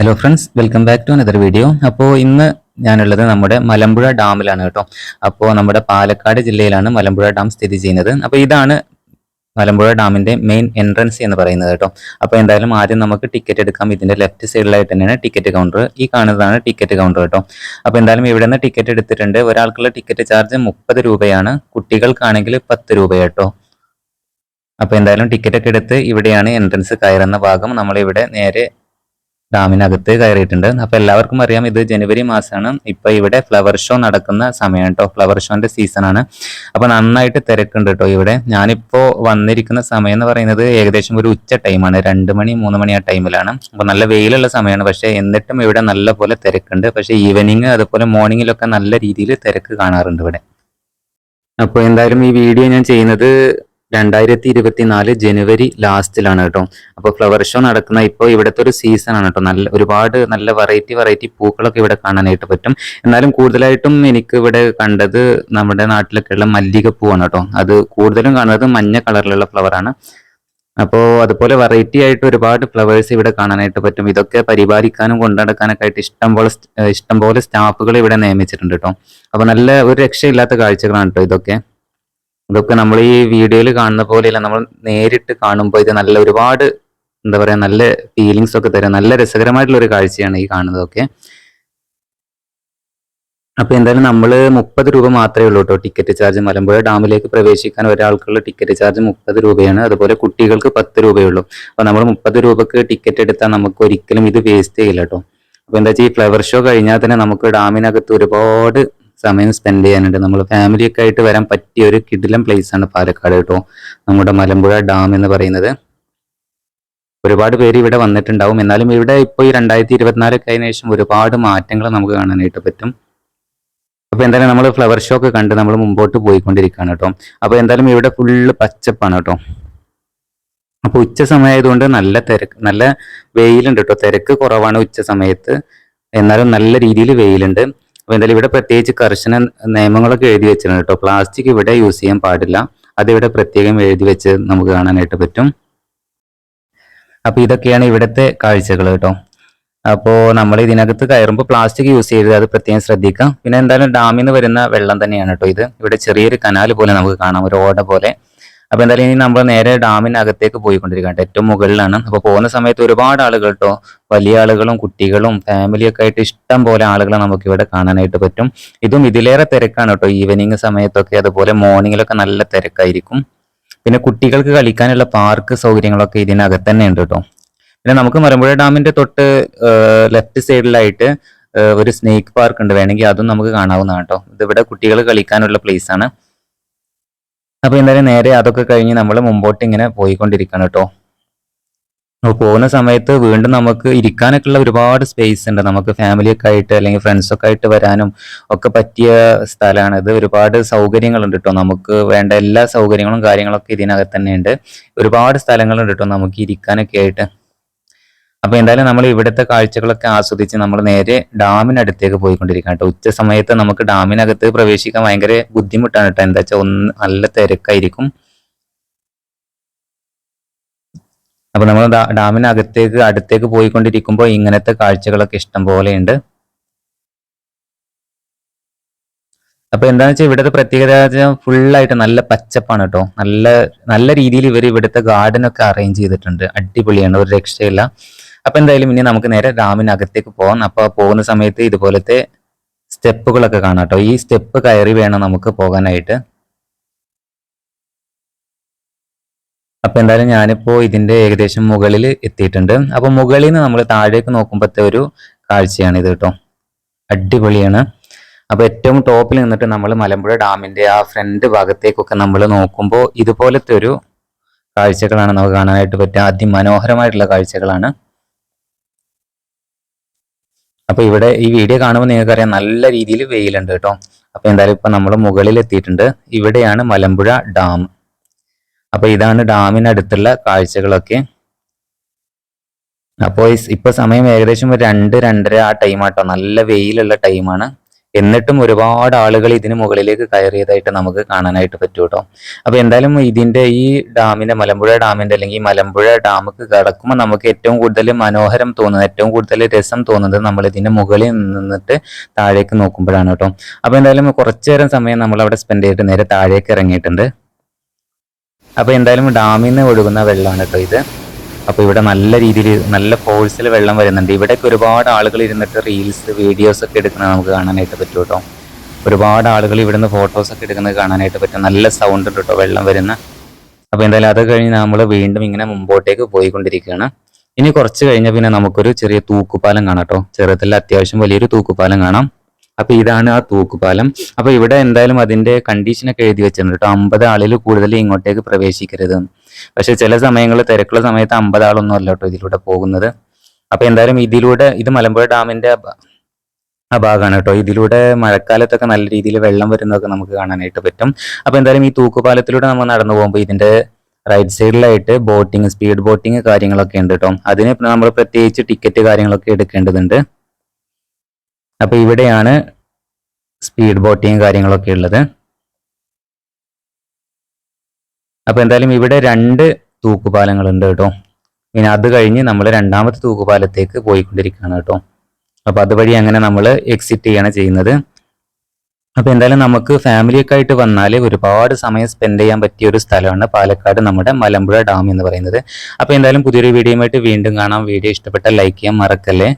Hello friends welcome back to another video അപ്പോൾ ഇന്ന് ഞാനുള്ളത് നമ്മുടെ മലമ്പുഴ ഡാമിലാണ് കേട്ടോ. അപ്പോൾ നമ്മുടെ പാലക്കാട് ജില്ലയിലാണ് മലമ്പുഴ ഡാം സ്ഥിതി ചെയ്യുന്നത്. അപ്പോൾ ഇതാണ് മലമ്പുഴ ഡാമിന്റെ മെയിൻ എൻട്രൻസ് എന്ന് പറയുന്നത് കേട്ടോ. അപ്പോൾ എന്തായാലും ആദ്യം നമുക്ക് ടിക്കറ്റ് എടുക്കാം. ഇതിന്റെ ലെഫ്റ്റ് സൈഡിലായിട്ട് തന്നെയാണ് ടിക്കറ്റ് കൗണ്ടർ ഈ കാണുന്നതാണ് ടിക്കറ്റ് കൗണ്ടർ കേട്ടോ. അപ്പോൾ എന്തായാലും ഇവിടെ നിന്ന് ടിക്കറ്റ് എടുത്തിട്ടുണ്ട്. ഒരാൾക്കുള്ള ടിക്കറ്റ് ചാർജ് മുപ്പത് രൂപയാണ്. കുട്ടികൾക്കാണെങ്കിൽ പത്ത് രൂപ കേട്ടോ. അപ്പോൾ എന്തായാലും ടിക്കറ്റ് ഒക്കെ എടുത്ത് ഇവിടെയാണ് എൻട്രൻസ് കയറുന്ന ഭാഗം. നമ്മളിവിടെ നേരെ ഡാമിനകത്ത് കയറിയിട്ടുണ്ട്. അപ്പൊ എല്ലാവർക്കും അറിയാം ഇത് ജനുവരി മാസമാണ്. ഇപ്പൊ ഇവിടെ ഫ്ലവർ ഷോ നടക്കുന്ന സമയം കേട്ടോ ഫ്ലവർ ഷോന്റെ സീസൺ ആണ്. അപ്പൊ നന്നായിട്ട് തിരക്കുണ്ട് കേട്ടോ ഇവിടെ. ഞാനിപ്പോ വന്നിരിക്കുന്ന സമയം എന്ന് പറയുന്നത് ഏകദേശം ഒരു ഉച്ച ടൈമാണ് രണ്ട് മണി മൂന്ന് മണി ആ ടൈമിലാണ് അപ്പൊ നല്ല വെയിലുള്ള സമയമാണ്. പക്ഷെ എന്നിട്ടും ഇവിടെ നല്ല പോലെ തിരക്കുണ്ട്. പക്ഷെ ഈവനിങ് അതുപോലെ മോർണിംഗിലൊക്കെ നല്ല രീതിയിൽ തിരക്ക് കാണാറുണ്ട് ഇവിടെ. അപ്പോൾ എന്തായാലും ഈ വീഡിയോ ഞാൻ ചെയ്യുന്നത് രണ്ടായിരത്തി ഇരുപത്തിനാല് ജനുവരി ലാസ്റ്റിലാണ് കേട്ടോ. അപ്പോൾ ഫ്ലവർ ഷോ നടക്കുന്ന ഇപ്പോൾ ഇവിടുത്തെ ഒരു സീസൺ ആണ് കേട്ടോ. നല്ല ഒരുപാട് നല്ല വെറൈറ്റി വെറൈറ്റി പൂക്കളൊക്കെ ഇവിടെ കാണാനായിട്ട് പറ്റും. എന്നാലും കൂടുതലായിട്ടും എനിക്ക് ഇവിടെ കണ്ടത് നമ്മുടെ നാട്ടിലൊക്കെ ഉള്ള മല്ലികപ്പൂവാണ് കേട്ടോ. അത് കൂടുതലും കാണുന്നത് മഞ്ഞ കളറിലുള്ള ഫ്ലവറാണ് അപ്പോൾ അതുപോലെ വെറൈറ്റി ആയിട്ട് ഒരുപാട് ഫ്ലവേഴ്സ് ഇവിടെ കാണാനായിട്ട് പറ്റും. ഇതൊക്കെ പരിപാലിക്കാനും കൊണ്ടുനടക്കാനൊക്കെ ആയിട്ട് ഇഷ്ടംപോലെ ഇഷ്ടംപോലെ ഇഷ്ടം സ്റ്റാഫുകൾ ഇവിടെ നിയമിച്ചിട്ടുണ്ട് കേട്ടോ. അപ്പോൾ നല്ല ഒരു രക്ഷയില്ലാത്ത കാഴ്ചകളാണ് കേട്ടോ ഇതൊക്കെ. ഇതൊക്കെ നമ്മൾ ഈ വീഡിയോയിൽ കാണുന്ന പോലെയല്ല. നമ്മൾ നേരിട്ട് കാണുമ്പോൾ ഇത് നല്ല ഒരുപാട് എന്താ പറയുക നല്ല ഫീലിങ്സ് ഒക്കെ തരും. നല്ല രസകരമായിട്ടുള്ള ഒരു കാഴ്ചയാണ് ഈ കാണുന്നതൊക്കെ. അപ്പൊ എന്തായാലും നമ്മൾ മുപ്പത് രൂപ മാത്രമേ ഉള്ളൂ കേട്ടോ ടിക്കറ്റ് ചാർജ് മലമ്പുഴ ഡാമിലേക്ക് പ്രവേശിക്കാൻ ഒരാൾക്കുള്ള ടിക്കറ്റ് ചാർജ് മുപ്പത് രൂപയാണ്. അതുപോലെ കുട്ടികൾക്ക് പത്ത് രൂപയുള്ളൂ അപ്പൊ നമ്മൾ മുപ്പത് രൂപക്ക് ടിക്കറ്റ് എടുത്താൽ നമുക്ക് ഒരിക്കലും ഇത് വേസ്റ്റ് ചെയ്യില്ല കേട്ടോ. അപ്പൊ എന്താ വെച്ചാൽ ഈ ഫ്ലവർ ഷോ കഴിഞ്ഞാൽ തന്നെ നമുക്ക് ഡാമിനകത്ത് ഒരുപാട് സമയം സ്പെൻഡ് ചെയ്യാനുണ്ട്. നമ്മൾ ഫാമിലിയൊക്കെ ആയിട്ട് വരാൻ പറ്റിയ ഒരു കിടിലം പ്ലേസ് ആണ് പാലക്കാട് കേട്ടോ. നമ്മുടെ മലമ്പുഴ ഡാം എന്ന് പറയുന്നത്. ഒരുപാട് പേര് ഇവിടെ വന്നിട്ടുണ്ടാവും. എന്നാലും ഇവിടെ ഇപ്പോൾ ഈ രണ്ടായിരത്തി ഇരുപത്തിനാലൊക്കെ അതിന് ശേഷം ഒരുപാട് മാറ്റങ്ങൾ നമുക്ക് കാണാനായിട്ട് പറ്റും. അപ്പൊ എന്തായാലും നമ്മൾ ഫ്ലവർ ഷോ ഒക്കെ കണ്ട് നമ്മൾ മുമ്പോട്ട് പോയിക്കൊണ്ടിരിക്കുകയാണ് കേട്ടോ. അപ്പൊ എന്തായാലും ഇവിടെ ഫുള്ള് പച്ചപ്പാണ് കേട്ടോ. അപ്പൊ ഉച്ച സമയമായതുകൊണ്ട് നല്ല തിരക്ക് നല്ല വെയിലുണ്ട് കേട്ടോ. തിരക്ക് കുറവാണ് ഉച്ച സമയത്ത്. എന്നാലും നല്ല രീതിയിൽ വെയിലുണ്ട്. അപ്പൊ എന്തായാലും ഇവിടെ പ്രത്യേകിച്ച് കർശന നിയമങ്ങളൊക്കെ എഴുതി വെച്ചിട്ടുണ്ട് കേട്ടോ പ്ലാസ്റ്റിക് ഇവിടെ യൂസ് ചെയ്യാൻ പാടില്ല. അതിവിടെ പ്രത്യേകം എഴുതി വെച്ച് നമുക്ക് കാണാനായിട്ട് പറ്റും. അപ്പോൾ ഇതൊക്കെയാണ് ഇവിടുത്തെ കാഴ്ചകൾ കേട്ടോ അപ്പോൾ നമ്മൾ ഇതിനകത്ത് കയറുമ്പോൾ പ്ലാസ്റ്റിക് യൂസ് ചെയ്ത് അത് പ്രത്യേകം ശ്രദ്ധിക്കാം. പിന്നെ എന്തായാലും ഡാമിൽ നിന്ന് വരുന്ന വെള്ളം തന്നെയാണ് കേട്ടോ ഇത്. ഇവിടെ ചെറിയൊരു കനാൽ പോലെ നമുക്ക് കാണാം ഒരു ഓട പോലെ. അപ്പൊ എന്തായാലും ഇനി നമ്മൾ നേരെ ഡാമിനകത്തേക്ക് പോയിക്കൊണ്ടിരിക്കുകയാണ്. ഏറ്റവും മുകളിലാണ്. അപ്പൊ പോകുന്ന സമയത്ത് ഒരുപാട് ആളുകൾ കേട്ടോ വലിയ ആളുകളും കുട്ടികളും ഫാമിലിയൊക്കെ ആയിട്ട് ഇഷ്ടം പോലെ ആളുകളെ നമുക്ക് ഇവിടെ കാണാനായിട്ട് പറ്റും. ഇതും ഇതിലേറെ തിരക്കാണ് കേട്ടോ ഈവനിങ് സമയത്തൊക്കെ അതുപോലെ മോർണിംഗിലൊക്കെ നല്ല തിരക്കായിരിക്കും. പിന്നെ കുട്ടികൾക്ക് കളിക്കാനുള്ള പാർക്ക് സൗകര്യങ്ങളൊക്കെ ഇതിനകത്ത് തന്നെ ഉണ്ട് കേട്ടോ പിന്നെ നമുക്ക് മലമ്പുഴ ഡാമിന്റെ തൊട്ട് ലെഫ്റ്റ് സൈഡിലായിട്ട് ഒരു സ്നേക്ക് പാർക്ക് ഉണ്ട് വേണമെങ്കിൽ അതും നമുക്ക് കാണാവുന്നതാണ് കേട്ടോ ഇതിവിടെ കുട്ടികൾ കളിക്കാനുള്ള പ്ലേസ് ആണ്. അപ്പൊ എന്തായാലും നേരെ അതൊക്കെ കഴിഞ്ഞ് നമ്മൾ മുമ്പോട്ട് ഇങ്ങനെ പോയിക്കൊണ്ടിരിക്കണം കേട്ടോ അപ്പോൾ പോകുന്ന സമയത്ത് വീണ്ടും നമുക്ക് ഇരിക്കാനൊക്കെ ഉള്ള ഒരുപാട് സ്പേസ് ഉണ്ട്. നമുക്ക് ഫാമിലിയൊക്കെ ആയിട്ട് അല്ലെങ്കിൽ ഫ്രണ്ട്സൊക്കെ ആയിട്ട് വരാനും ഒക്കെ പറ്റിയ സ്ഥലമാണ് ഇത് ഒരുപാട് സൗകര്യങ്ങളുണ്ട് കേട്ടോ നമുക്ക് വേണ്ട എല്ലാ സൗകര്യങ്ങളും കാര്യങ്ങളൊക്കെ ഇതിനകത്ത് തന്നെ ഉണ്ട് ഒരുപാട് സ്ഥലങ്ങളുണ്ട് കേട്ടോ നമുക്ക് ഇരിക്കാനൊക്കെ ആയിട്ട്. അപ്പൊ എന്തായാലും നമ്മൾ ഇവിടുത്തെ കാഴ്ചകളൊക്കെ ആസ്വദിച്ച് നമ്മൾ നേരെ ഡാമിനടുത്തേക്ക് പോയിക്കൊണ്ടിരിക്കാം കേട്ടോ. ഉച്ച സമയത്ത് നമുക്ക് ഡാമിനകത്ത് പ്രവേശിക്കാൻ ഭയങ്കര ബുദ്ധിമുട്ടാണ് കേട്ടോ. എന്താ വെച്ചാൽ ഒന്ന് നല്ല തിരക്കായിരിക്കും. അപ്പൊ നമ്മൾ ഡാമിനകത്തേക്ക് അടുത്തേക്ക് പോയിക്കൊണ്ടിരിക്കുമ്പോൾ ഇങ്ങനത്തെ കാഴ്ചകളൊക്കെ ഇഷ്ടം പോലെ ഉണ്ട് അപ്പൊ എന്താണെന്ന് വെച്ചാൽ ഇവിടുത്തെ പ്രത്യേകത ഫുള്ളായിട്ട് നല്ല പച്ചപ്പാണ് കേട്ടോ. നല്ല നല്ല രീതിയിൽ ഇവർ ഇവിടുത്തെ ഗാർഡനൊക്കെ അറേഞ്ച് ചെയ്തിട്ടുണ്ട്. അടിപൊളിയാണ് ഒരു രക്ഷയില്ല. അപ്പൊ എന്തായാലും ഇനി നമുക്ക് നേരെ ഡാമിനകത്തേക്ക് പോകാം അപ്പൊ പോകുന്ന സമയത്ത് ഇതുപോലത്തെ സ്റ്റെപ്പുകളൊക്കെ കാണാം കേട്ടോ. ഈ സ്റ്റെപ്പ് കയറി വേണം നമുക്ക് പോകാനായിട്ട്. അപ്പൊ എന്തായാലും ഞാനിപ്പോ ഇതിന്റെ ഏകദേശം മുകളിൽ എത്തിയിട്ടുണ്ട്. അപ്പൊ മുകളിൽ നിന്ന് നമ്മൾ താഴേക്ക് നോക്കുമ്പോഴത്തെ ഒരു കാഴ്ചയാണ് ഇത് കേട്ടോ. അടിപൊളിയാണ്. അപ്പൊ ഏറ്റവും ടോപ്പിൽ നിന്നിട്ട് നമ്മൾ മലമ്പുഴ ഡാമിന്റെ ആ ഫ്രണ്ട് ഭാഗത്തേക്കൊക്കെ നമ്മൾ നോക്കുമ്പോൾ ഇതുപോലത്തെ ഒരു കാഴ്ചകളാണ് നമുക്ക് കാണാനായിട്ട് പറ്റുക. അതിമനോഹരമായിട്ടുള്ള കാഴ്ചകളാണ്. അപ്പൊ ഇവിടെ ഈ വീഡിയോ കാണുമ്പോൾ നിങ്ങൾക്കറിയാം നല്ല രീതിയിൽ വെയിലുണ്ട് കേട്ടോ. അപ്പൊ എന്തായാലും ഇപ്പൊ നമ്മൾ മുകളിൽ എത്തിയിട്ടുണ്ട് ഇവിടെയാണ് മലമ്പുഴ ഡാം. അപ്പൊ ഇതാണ് ഡാമിനടുത്തുള്ള കാഴ്ചകളൊക്കെ. അപ്പോൾ ഇപ്പൊ സമയം ഏകദേശം രണ്ട് രണ്ടര ആ ടൈം ആട്ടോ. നല്ല വെയിലുള്ള ടൈമാണ് എന്നിട്ടും ഒരുപാട് ആളുകൾ ഇതിന് മുകളിലേക്ക് കയറിയതായിട്ട് നമുക്ക് കാണാനായിട്ട് പറ്റും കേട്ടോ അപ്പൊ എന്തായാലും ഇതിന്റെ ഈ ഡാമിന്റെ മലമ്പുഴ ഡാമിന്റെ അല്ലെങ്കിൽ മലമ്പുഴ ഡാമുക്ക് കടക്കുമ്പോൾ നമുക്ക് ഏറ്റവും കൂടുതൽ മനോഹരം തോന്നുന്നത് ഏറ്റവും കൂടുതൽ രസം തോന്നുന്നത് നമ്മൾ ഇതിന്റെ മുകളിൽ നിന്നിട്ട് താഴേക്ക് നോക്കുമ്പോഴാണ് കേട്ടോ. അപ്പൊ എന്തായാലും കുറച്ചു നേരം സമയം നമ്മൾ അവിടെ സ്പെൻഡ് ചെയ്തിട്ട് നേരെ താഴേക്ക് ഇറങ്ങിയിട്ടുണ്ട്. അപ്പൊ എന്തായാലും ഡാമിൽ നിന്ന് ഒഴുകുന്ന വെള്ളമാണ് കേട്ടോ ഇത്. അപ്പൊ ഇവിടെ നല്ല രീതിയിൽ നല്ല ഫോഴ്സിൽ വെള്ളം വരുന്നുണ്ട്. ഇവിടെയൊക്കെ ഒരുപാട് ആളുകൾ ഇരുന്നിട്ട് റീൽസ് വീഡിയോസ് ഒക്കെ എടുക്കുന്നത് നമുക്ക് കാണാനായിട്ട് പറ്റും കേട്ടോ ഒരുപാട് ആളുകൾ ഇവിടുന്ന് ഫോട്ടോസ് ഒക്കെ എടുക്കുന്നത് കാണാനായിട്ട് പറ്റും. നല്ല സൗണ്ട് ഉണ്ട് കേട്ടോ വെള്ളം വരുന്ന. അപ്പോൾ എന്തായാലും അത് കഴിഞ്ഞ് നമ്മൾ വീണ്ടും ഇങ്ങനെ മുമ്പോട്ടേക്ക് പോയിക്കൊണ്ടിരിക്കുകയാണ്. ഇനി കുറച്ച് കഴിഞ്ഞ പിന്നെ നമുക്കൊരു ചെറിയ തൂക്കുപാലം കാണാം കേട്ടോ ചെറുതിൽ അത്യാവശ്യം വലിയൊരു തൂക്കുപാലം കാണാം. അപ്പൊ ഇതാണ് ആ തൂക്കുപാലം. അപ്പൊ ഇവിടെ എന്തായാലും അതിന്റെ കണ്ടീഷനൊക്കെ എഴുതി വെച്ചിട്ടുണ്ട് കേട്ടോ അമ്പത് ആളിൽ കൂടുതൽ ഇങ്ങോട്ടേക്ക് പ്രവേശിക്കരുത്. പക്ഷെ ചില സമയങ്ങളിൽ തിരക്കുള്ള സമയത്ത് അമ്പത് ആളൊന്നും അല്ല കേട്ടോ ഇതിലൂടെ പോകുന്നത്. അപ്പൊ എന്തായാലും ഇതിലൂടെ ഇത് മലമ്പുഴ ഡാമിന്റെ ആ ഭാഗമാണ് കേട്ടോ. ഇതിലൂടെ മഴക്കാലത്തൊക്കെ നല്ല രീതിയിൽ വെള്ളം വരുന്നതൊക്കെ നമുക്ക് കാണാനായിട്ട് പറ്റും. അപ്പൊ എന്തായാലും ഈ തൂക്കുപാലത്തിലൂടെ നമ്മൾ നടന്നു പോകുമ്പോൾ ഇതിന്റെ റൈറ്റ് സൈഡിലായിട്ട് ബോട്ടിങ് സ്പീഡ് ബോട്ടിങ് കാര്യങ്ങളൊക്കെ ഉണ്ട് കേട്ടോ. അതിന് നമ്മൾ പ്രത്യേകിച്ച് ടിക്കറ്റ് കാര്യങ്ങളൊക്കെ എടുക്കേണ്ടതുണ്ട്. അപ്പൊ ഇവിടെയാണ് സ്പീഡ് ബോട്ടിങ് കാര്യങ്ങളൊക്കെ ഉള്ളത്. അപ്പൊ എന്തായാലും ഇവിടെ രണ്ട് തൂക്കുപാലങ്ങളുണ്ട് കേട്ടോ. പിന്നെ അത് കഴിഞ്ഞ് നമ്മൾ രണ്ടാമത്തെ തൂക്കുപാലത്തേക്ക് പോയിക്കൊണ്ടിരിക്കുകയാണ് കേട്ടോ. അപ്പൊ അതുവഴി അങ്ങനെ നമ്മൾ എക്സിറ്റ് ചെയ്യാണ് ചെയ്യുന്നത്. അപ്പൊ എന്തായാലും നമുക്ക് ഫാമിലിയൊക്കെ ആയിട്ട് വന്നാൽ ഒരുപാട് സമയം സ്പെൻഡ് ചെയ്യാൻ പറ്റിയ ഒരു സ്ഥലമാണ് പാലക്കാട് നമ്മുടെ മലമ്പുഴ ഡാം എന്ന് പറയുന്നത്. അപ്പൊ എന്തായാലും പുതിയൊരു വീഡിയോയുമായിട്ട് വീണ്ടും കാണാം. വീഡിയോ ഇഷ്ടപ്പെട്ട ലൈക്ക് ചെയ്യാൻ മറക്കല്ലേ.